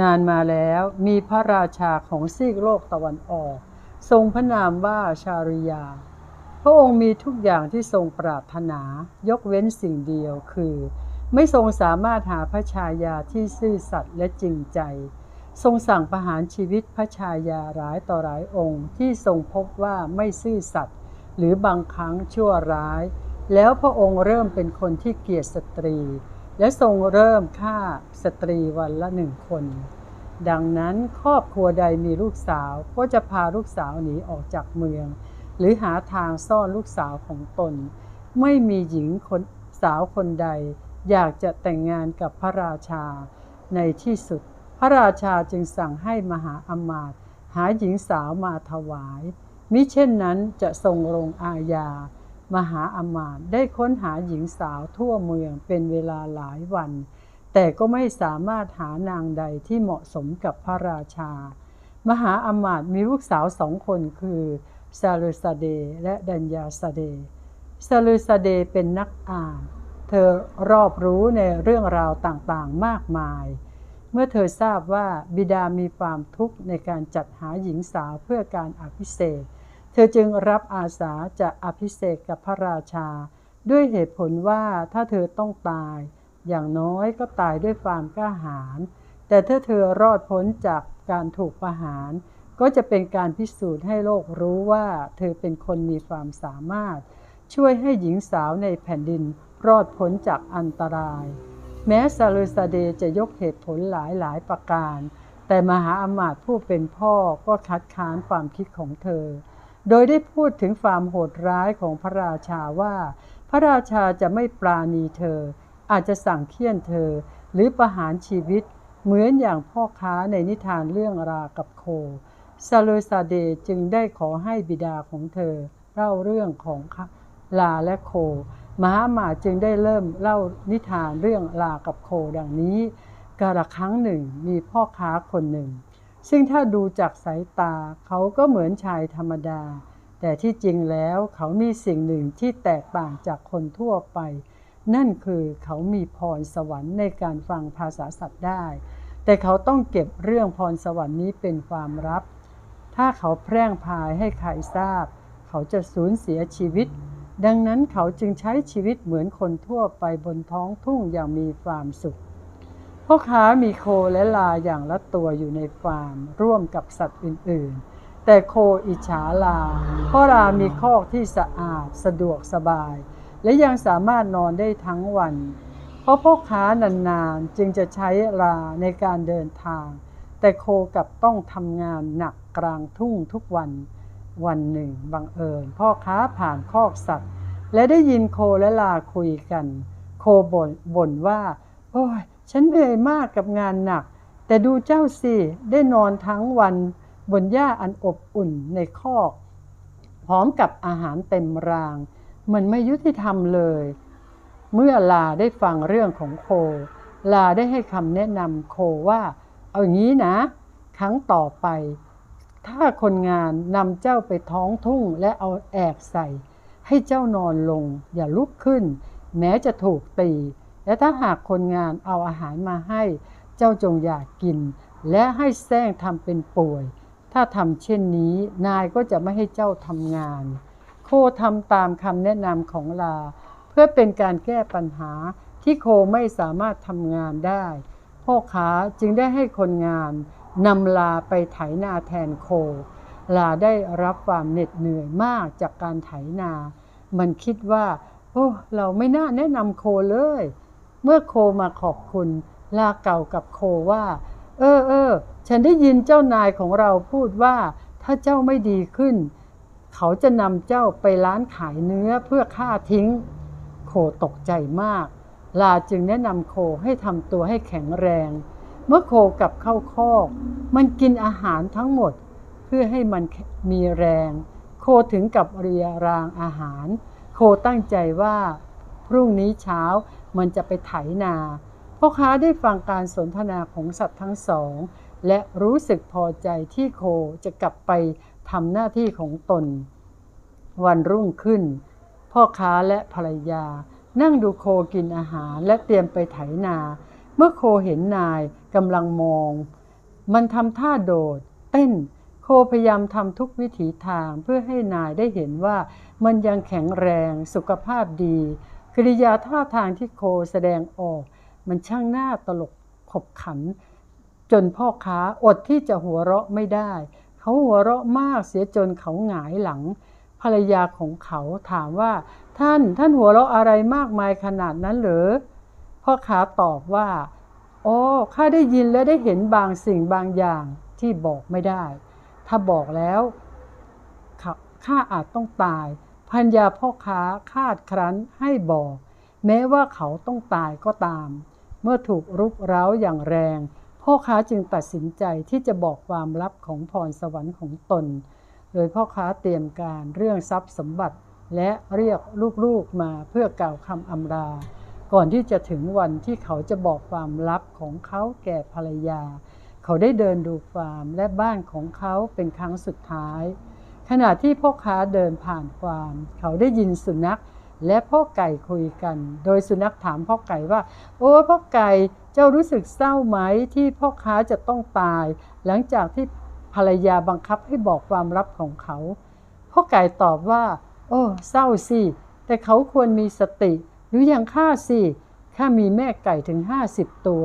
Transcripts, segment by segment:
นานมาแล้วมีพระราชาของซีกโลกตะวันออก ทรงพระนามว่าชาริยา พระองค์มีทุกอย่างที่ทรงปรารถนายกเว้นสิ่งเดียวคือ ไม่ทรงสามารถหาพระชายาที่ซื่อสัตย์และจริงใจ ทรงสั่งประหารชีวิตพระชายาหลายต่อหลายองค์ที่ทรงพบว่าไม่ซื่อสัตย์หรือบางครั้งชั่วร้าย แล้วพระองค์เริ่มเป็นคนที่เกลียดสตรี และทรงเริ่มฆ่าสตรีวันละหนึ่งคน ดังนั้นครอบครัวใดมีลูกสาวก็จะพาลูกสาวหนีออกจากเมือง หรือหาทางซ่อนลูกสาวของตน ไม่มีหญิงคนสาวคนใด อยากจะแต่งงานกับพระราชา ในที่สุด พระราชาจึงสั่งให้มหาอมาตย์หาหญิงสาวมาถวาย มิเช่นนั้นจะทรงลงอาญา มหาอมาตย์ได้ค้นหาหญิงสาวทั่วเมืองเป็นเวลาหลายวัน แต่ก็ไม่สามารถหานางใดที่เหมาะสมกับพระราชา มหาอมาตย์มีลูกสาวสองคนคือซาลูซาเดและดัญญาซาเดซาลูซาเดเป็นนักอ่าน เธอรอบรู้ในเรื่องราวต่างๆมากมาย เมื่อเธอทราบว่าบิดามีความทุกข์ในการจัดหาหญิงสาวเพื่อการอภิเษก เธอจึงรับอาสาจะอภิเษกกับพระราชา ด้วยเหตุผลว่าถ้าเธอต้องตาย อย่างน้อยก็ตายด้วยความกล้าหาญแต่ถ้าเธอรอดพ้นจากการถูกประหาร ก็จะเป็นการพิสูจน์ให้โลกรู้ว่าเธอเป็นคนมีความสามารถ ช่วยให้หญิงสาวในแผ่นดินรอดพ้นจากอันตราย แม้ซาลูซาเดจะยกเหตุผลหลายหลายประการ แต่มหาอมาตย์ผู้เป็นพ่อก็คัดค้านความคิดของเธอ โดยได้พูดถึงความโหดร้ายของพระราชาว่า พระราชาจะไม่ปราณีเธอ อาจจะสั่งเคี่ยนเธอ หรือประหารชีวิต เหมือนอย่างพ่อค้าในนิทานเรื่องรากับโคซาลูซาเดจึงได้ขอให้บิดาของเธอ เล่าเรื่องของลาและโคมหาหมาจึงได้เริ่มเล่านิทานเรื่องลากับโคดังนี้กาละครั้งหนึ่งมีพ่อค้าคนหนึ่ง ซึ่งถ้าดูจากสายตาเขาก็เหมือนชายธรรมดา แต่ที่จริงแล้วเขามีสิ่งหนึ่งที่แตกต่างจากคนทั่วไป นั่นคือเขามีพรสวรรค์ในการฟังภาษาสัตว์ได้ แต่เขาต้องเก็บเรื่องพรสวรรค์นี้เป็นความลับ ถ้าเขาแพร่งพายให้ใครทราบ เขาจะสูญเสียชีวิต ดังนั้นเขาจึงใช้ชีวิตเหมือนคนทั่วไปบนท้องทุ่งอย่างมีความสุข พ่อค้ามีโคและลาอย่างละตัวอยู่ในฟาร์ม ร่วมกับสัตว์อื่นๆ แต่โคอิจฉาลาเพราะลามีคอกที่สะอาดสะดวกสบาย และยังสามารถนอนได้ทั้งวัน เพราะพ่อค้านานๆจึงจะใช้ลาในการเดินทาง แต่โคกับต้องทำงานหนักกลางทุ่งทุกวันวันหนึ่งบังเอิญ พ่อค้าผ่านคอกสัตว์ และได้ยินโคและลาคุยกัน โคบ่นบ่นว่า โอ้ย ฉันเหนื่อยมากกับงานหนัก แต่ดูเจ้าสิ ได้นอนทั้งวันบนหญ้าอันอบอุ่นในคอก พร้อมกับอาหารเต็มราง มันไม่ยุติธรรมเลย เมื่อลาได้ฟังเรื่องของโค ลาได้ให้คำแนะนำโคว่า เอาอย่างนี้นะ ครั้งต่อไป ถ้าคนงานนำเจ้าไปท้องทุ่งและเอาแอกใส่ ให้เจ้านอนลง อย่าลุกขึ้น แม้จะถูกตี และถ้าหากคนงานเอาอาหารมาให้ เจ้าจงอย่ากกิน และให้แซงทำเป็นป่วย ถ้าทำเช่นนี้ นายก็จะไม่ให้เจ้าทำงาน โคทำตามคำแนะนำของลา เพื่อเป็นการแก้ปัญหาที่โคไม่สามารถทำงานได้ พ่อค้าจึงได้ให้คนงานนำลาไปไถนาแทนโค ลาได้รับความเหน็ดเหนื่อยมากจากการไถนา มันคิดว่า โอ้ เราไม่น่าแนะนำโคเลย เมื่อโคมาขอบคุณ ลาเก่ากับโคว่า เออเออฉันได้ยินเจ้านายของเราพูดว่า ถ้าเจ้าไม่ดีขึ้น เขาจะนำเจ้าไปร้านขายเนื้อเพื่อฆ่าทิ้ง โคตกใจมาก ลาจึงแนะนำโคให้ทำตัวให้แข็งแรง เมื่อโคกลับเข้าคอก มันกินอาหารทั้งหมด เพื่อให้มันมีแรง โคถึงกับเรียรางอาหาร โคตั้งใจว่า พรุ่งนี้เช้า มันจะไปไถนาพ่อค้าได้ฟังการสนทนาของสัตว์ทั้งสอง และรู้สึกพอใจที่โคจะกลับไปทำหน้าที่ของตน วันรุ่งขึ้น พ่อค้าและภรรยา นั่งดูโคกินอาหารและเตรียมไปไถนา เมื่อโคเห็นนายกำลังมอง มันทำท่าโดด เต้นโคพยายามทำทุกวิถีทางเพื่อให้นายได้เห็นว่ามันยังแข็งแรงสุขภาพดี กริยาท่าทางที่โคแสดงออก มันช่างหน่าตลกขบขัน จนพ่อค้าอดที่จะหัวเราะไม่ได้ เขาหัวเราะมากเสียจนเขาหงายหลัง ภรรยาของเขาถามว่า ท่านท่านหัวเราะอะไรมากมายขนาดนั้นหรือพ่อค้าตอบว่าอ๋อข้าได้ยินและได้เห็นบางสิ่งบางอย่างที่บอกไม่ได้ ถ้าบอกแล้วข้าอาจต้องตาย พัญญาพ่อค้าคาดครั้นให้บอก แม้ว่าเขาต้องตายก็ตาม เมื่อถูกรุกเร้าอย่างแรง พ่อค้าจึงตัดสินใจที่จะบอกความลับของพรสวรรค์ของตน โดยพ่อค้าเตรียมการเรื่องทรัพย์สมบัติ และเรียกลูกๆมาเพื่อกล่าวคำอำลาก่อนที่จะถึงวันที่เขาจะบอกความลับของเขาแก่ภรรยา เขาได้เดินดูฟาร์มและบ้านของเขาเป็นครั้งสุดท้าย ขณะที่พ่อค้าเดินผ่านฟาร์มเขาได้ยินสุนัขและพ่อไก่คุยกัน โดยสุนัขถามพ่อไก่ว่า โอ้พ่อไก่เจ้ารู้สึกเศร้าไหมที่พ่อค้าจะต้องตาย หลังจากที่ภรรยาบังคับให้บอกความลับของเขา พ่อไก่ตอบว่า โอ้เศร้าสิ แต่เขาควรมีสติ หรืออย่างข้าสิข้ามีแม่ไก่ถึง 50 ตัว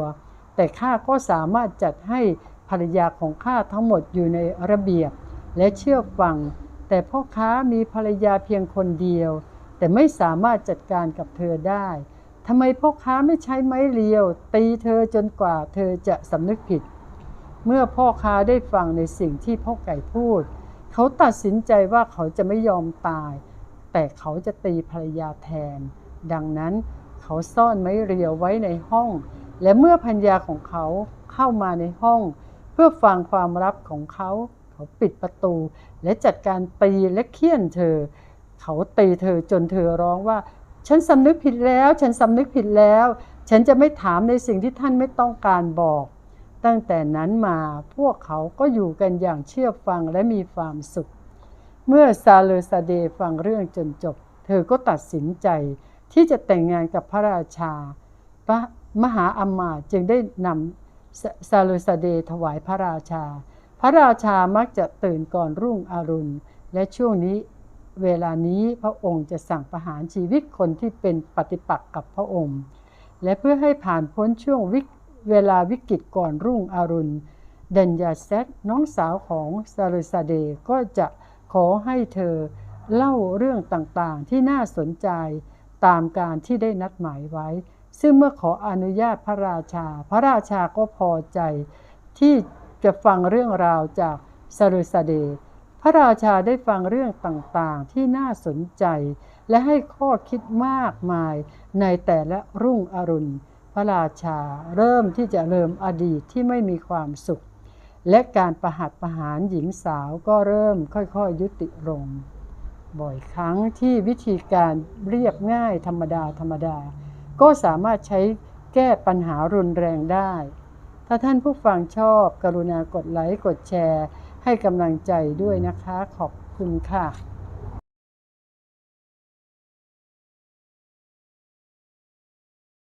แต่ข้าก็สามารถจัดให้ภรรยาของข้าทั้งหมดอยู่ในระเบียบ และเชื่อฟัง แต่พ่อค้ามีภรรยาเพียงคนเดียว แต่ไม่สามารถจัดการกับเธอได้ทำไมพ่อค้าไม่ใช้ไม้เรียว ตีเธอจนกว่าเธอจะสำนึกผิด เมื่อพ่อค้าได้ฟังในสิ่งที่พ่อไก่พูด เขาตัดสินใจว่าเขาจะไม่ยอมตาย แต่เขาจะตีภรรยาแทน ดังนั้นเขาซ่อนไม้เรียวไว้ในห้อง และเมื่อพัญญาของเขาเข้ามาในห้อง เพื่อฟังความลับของเขา เขาปิดประตู และจัดการตีและเคี่ยนเธอ เขาตีเธอจนเธอร้องว่า ฉันสำนึกผิดแล้ว ฉันสำนึกผิดแล้ว ฉันจะไม่ถามในสิ่งที่ท่านไม่ต้องการบอก ตั้งแต่นั้นมาพวกเขาก็อยู่กันอย่างเชื่อฟังและมีความสุข เมื่อซาเลอซาเดฟังเรื่องจนจบ เธอก็ตัดสินใจที่จะแต่งงานกับพระราชา พระมหาอมาตย์จึงได้นำซาเลอซาเดถวายพระราชา ระราชามักจะตื่นก่อนรุ่งอรุณ และช่วงนี้เวลานี้พระองค์จะสั่งประหารชีวิตคนที่เป็นปฏิปักษ์กับพระองค์ และเพื่อให้ผ่านพ้นช่วงวิกเวลาวิกฤตก่อนรุ่งอรุณ เดนยาเซตน้องสาวของซาลซาเดก็จะขอให้เธอเล่าเรื่องต่างๆที่น่าสนใจตามการที่ได้นัดหมายไว้ ซึ่งเมื่อขออนุญาตพระราชา พระราชาก็พอใจที่ จะฟังเรื่องราวจากซาเลซาเด พระราชาได้ฟังเรื่องต่างๆ ที่น่าสนใจ และให้ข้อคิดมากมายในแต่ละรุ่งอรุณ พระราชาเริ่มที่จะเริ่มอดีตที่ไม่มีความสุข และการประหัตประหารหญิงสาวก็เริ่มค่อยๆยุติลง บ่อยครั้งที่วิธีการเรียบง่ายธรรมดาธรรมดา ก็สามารถใช้แก้ปัญหารุนแรงได้ ถ้าท่านผู้ฟังชอบ กรุณากดไลค์ กดแชร์ ให้กำลังใจด้วยนะคะ ขอบคุณค่ะ